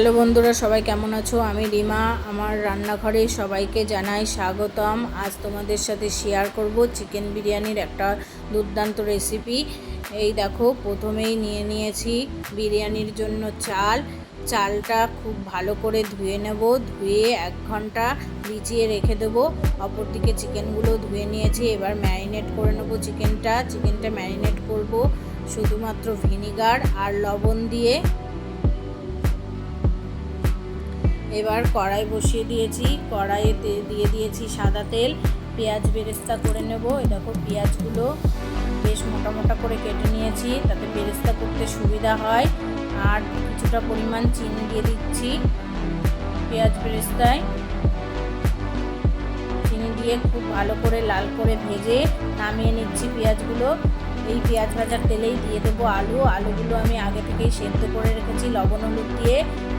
Hello বন্ধুরা, সবাই কেমন আছো? আমি রিমা, আমার রান্নাঘরে সবাইকে জানাই স্বাগতম। আজ তোমাদের সাথে শেয়ার করব চিকেন বিরিয়ানির একটা দুর্দান্ত রেসিপি এই দেখো, প্রথমেই নিয়ে নিয়েছি বিরিয়ানির জন্য চাল। চালটা খুব ভালো করে ধুয়ে নেব, ধুয়ে এক ঘণ্টা ভিজিয়ে রেখে দেবো। অপরদিকে চিকেনগুলো ধুয়ে নিয়েছি, এবার ম্যারিনেট করে নেব চিকেনটা চিকেনটা ম্যারিনেট করব শুধুমাত্র ভিনিগার আর লবণ দিয়ে। এবার কড়াই বসিয়ে দিয়েছি। কড়াইয়ে দিয়ে দিয়েছি সাদা তেল। পেঁয়াজ বেরেস্তা করে নেব। এই দেখো পেঁয়াজগুলো বেশ মোটা মোটা করে কেটে নিয়েছি, তাতে বেরেস্তা করতে সুবিধা হয়। আর কিছুটা পরিমাণ চিনি দিয়ে দিচ্ছি পেঁয়াজ বেরেস্তায়। চিনি দিয়ে খুব ভালো করে লাল করে ভেজে নামিয়ে নিচ্ছি পেঁয়াজগুলো। এই পেঁয়াজ ভাজার তেলেই দিয়ে দেবো আলু। আলুগুলো আমি আগে থেকেই সেদ্ধ করে রেখেছি লবণ হলুদ দিয়ে।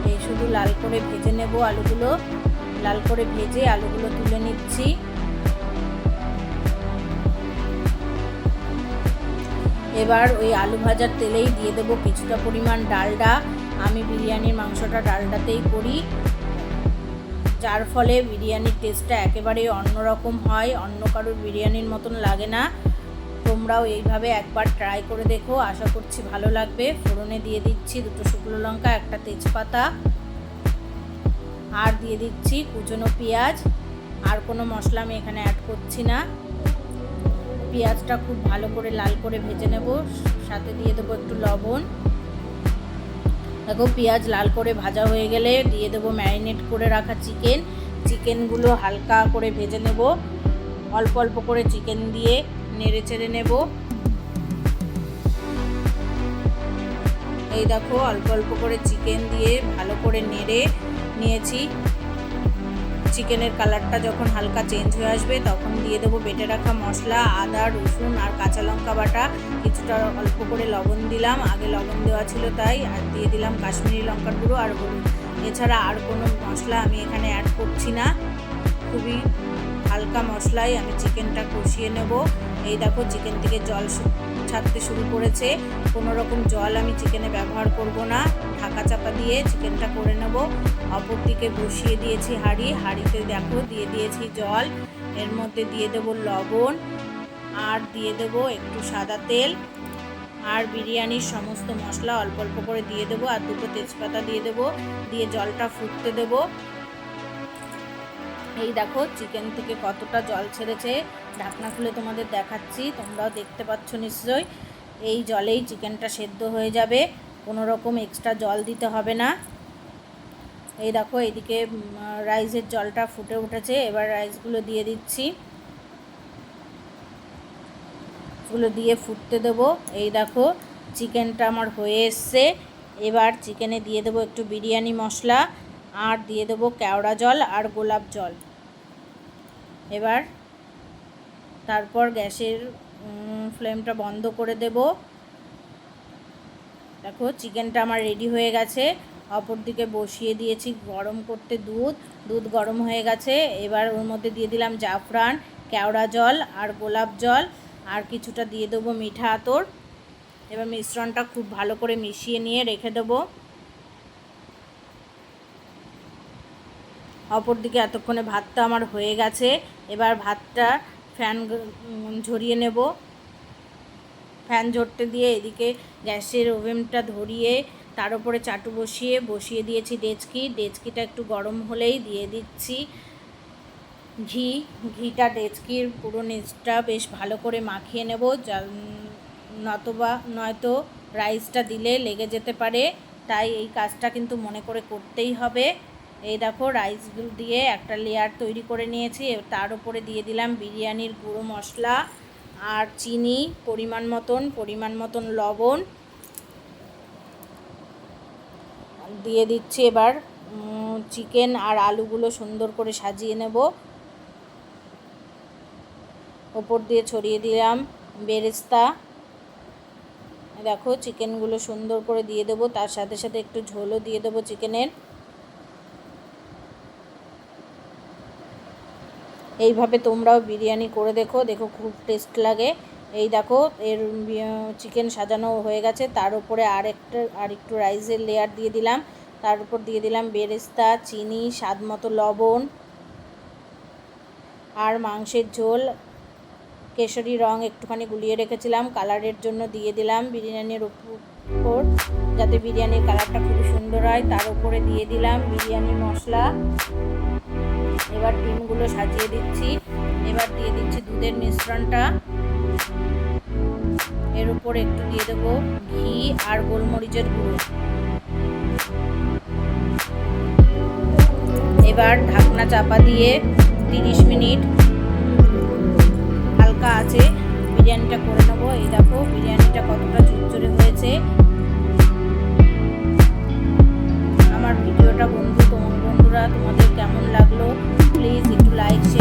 এই শুধু লাল করে ভেজে নেব আলুগুলো। লাল করে ভেজে আলুগুলো তুলে নিচ্ছি। এবার ওই আলু ভাজার তেলেই দিয়ে দেবো কিছুটা পরিমাণ ডালডা। আমি বিরিয়ানির মাংসটা ডালডাতেই করি। যার ফলে বিরিয়ানির টেস্টটা একেবারেই অন্যরকম হয়। অন্য কারোর বিরিয়ানির মতন লাগে না। তোমরাও এইভাবে একবার ট্রাই করে দেখো। আশা করছি ভালো লাগবে। ফোড়নে দিয়ে দিচ্ছি দুটো শুকনো লঙ্কা, একটা তেজপাতা, আর দিয়ে দিচ্ছি কুচনো পেঁয়াজ। আর কোনো মশলা আমি এখানে অ্যাড করছি না। পেঁয়াজটা খুব ভালো করে লাল করে ভেজে নেব। সাথে দিয়ে দেবো একটু লবণ। দেখো পেঁয়াজ লাল করে ভাজা হয়ে গেলে দিয়ে দেবো ম্যারিনেট করে রাখা চিকেন চিকেনগুলো হালকা করে ভেজে নেব। অল্প অল্প করে চিকেন দিয়ে। নেড়ে চেড়ে নেব। এই দেখো, অল্প অল্প করে চিকেন দিয়ে ভালো করে নেড়ে নিয়েছি। চিকেনের কালারটা যখন হালকা চেঞ্জ হয়ে আসবে, তখন দিয়ে দেবো বেটে রাখা মশলা, আদা, রসুন আর কাঁচা লঙ্কা বাটা। কিছুটা অল্প করে লবণ দিলাম, আগে লবণ দেওয়া ছিল তাই, আর দিয়ে দিলাম কাশ্মীরি লঙ্কার গুঁড়ো আর হলুদ। এছাড়া আর কোনো মশলা আমি এখানে অ্যাড করছি না। খুবই হালকা মশলায় আমি চিকেনটা কষিয়ে নেব। এই দেখো চিকেন থেকে জল ছাড়তে শুরু করেছে। কোনো রকম জল আমি চিকেনে ব্যবহার করব না। ঢাকা চাপা দিয়ে চিকেনটা করে নেব। অপর দিকে বসিয়ে দিয়েছি হাঁড়ি। হাঁড়িতে দেখো, দিয়ে দিয়েছি জল। এর মধ্যে দিয়ে দেব লবণ। আর দিয়ে দেব একটু সাদা তেল। আর বিরিয়ানির সমস্ত মশলা অল্প অল্প করে দিয়ে দেবো। আর দুটো তেজপাতা দিয়ে দেবো। দিয়ে জলটা ফুটতে দেবো। এই দেখো চিকেন থেকে কতটা জল ছেড়েছে। ঢাকনা খুলে তোমাদের দেখাচ্ছি, তোমরাও দেখতে পাচ্ছ নিশ্চয়ই। এই জলেই চিকেনটা সেদ্ধ হয়ে যাবে, কোনো রকম এক্সট্রা জল দিতে হবে না। এই দেখো এইদিকে রাইসের জলটা ফুটে উঠেছে, এবার রাইসগুলো দিয়ে দিচ্ছি। গুলো দিয়ে ফুটতে দেবো। এই দেখো চিকেনটা আমার হয়ে এসছে। এবার চিকেনে দিয়ে দেবো একটু বিরিয়ানি মশলা। আর দিয়ে দেবো কেওড়া জল আর গোলাপ জল। এবার তারপর গ্যাসের ফ্লেমটা বন্ধ করে দেব। দেখো চিকেনটা আমার রেডি হয়ে গেছে। অপর দিকে বসিয়ে দিয়েছি গরম করতে দুধ। দুধ গরম হয়ে গেছে। এবার ওর মধ্যে দিয়ে দিলাম জাফরান, কেওড়া জল আর গোলাপ জল। আর কিছুটা দিয়ে দেবো মিঠা আতর। এবার মিশ্রণটা খুব ভালো করে মিশিয়ে নিয়ে রেখে দেবো। অপর দিকে এতক্ষণে ভাতটা আমার হয়ে গেছে। এবার ভাতটা ফ্যান ঝরিয়ে নেব। ফ্যান ঝরতে দিয়ে এদিকে গ্যাসের ওভেনটা ধরিয়ে তার উপরে চাটু বসিয়ে বসিয়ে দিয়েছি ডেচকি। ডেচকিটা একটু গরম হলেই দিয়ে দিচ্ছি। ঘি, ঘিটা ডেচকির পুরো নিচটা বেশ ভালো করে মাখিয়ে নেব। নতবা, নয়তো রাইসটা দিলে লেগে যেতে পারে। তাই এই কাজটা কিন্তু মনে করে করতেই হবে। এই দেখো রাইসগুলো দিয়ে একটা লেয়ার তৈরি করে নিয়েছি। তার উপরে দিয়ে দিলাম বিরিয়ানির গুঁড়ো মশলা আর চিনি, পরিমাণ মতন পরিমাণ মতন লবণ। দিয়ে দিচ্ছি এবার চিকেন আর আলুগুলো সুন্দর করে সাজিয়ে নেব। ওপর দিয়ে ছড়িয়ে দিলাম বেরেস্তা। দেখো চিকেনগুলো সুন্দর করে দিয়ে দেবো, তার সাথে সাথে একটু ঝোলও দিয়ে দেবো চিকেনের এইভাবে তোমরাও বিরিয়ানি করে দেখো দেখো খুব টেস্ট লাগে। এই দেখো, এর চিকেন সাজানো হয়ে গেছে। তার উপরে আর একটা আর একটু রাইসের লেয়ার দিয়ে দিলাম। তার উপর দিয়ে দিলাম বেরেস্তা, চিনি, স্বাদ মতো লবণ আর মাংসের ঝোল। কেশরি রং একটুখানি গুলিয়ে রেখেছিলাম। কালারের জন্য দিয়ে দিলাম বিরিয়ানির উপর। যাতে বিরিয়ানির কালারটা খুবই সুন্দর হয়, তার উপরে দিয়ে দিলাম বিরিয়ানি মশলা। এবার ডিমগুলো সাজিয়ে দিচ্ছি। এবার দিয়ে দিচ্ছি দুধের মিশ্রণটা। এর উপর একটু দিয়ে দেবো ঘি আর গোলমরিচের গুঁড়ো। এবার ঢাকনা চাপা দিয়ে তিরিশ মিনিট হালকা আছে। বিরিয়ানিটা করে নেব। এই দেখো, বিরিয়ানিটা কতটা ঝুরঝুরে হয়েছে। আমার ভিডিওটা বন্ধু তোমার বন্ধুরা তোমাদের কেমন লাগল? প্লিজ একটু লাইক শেয়ার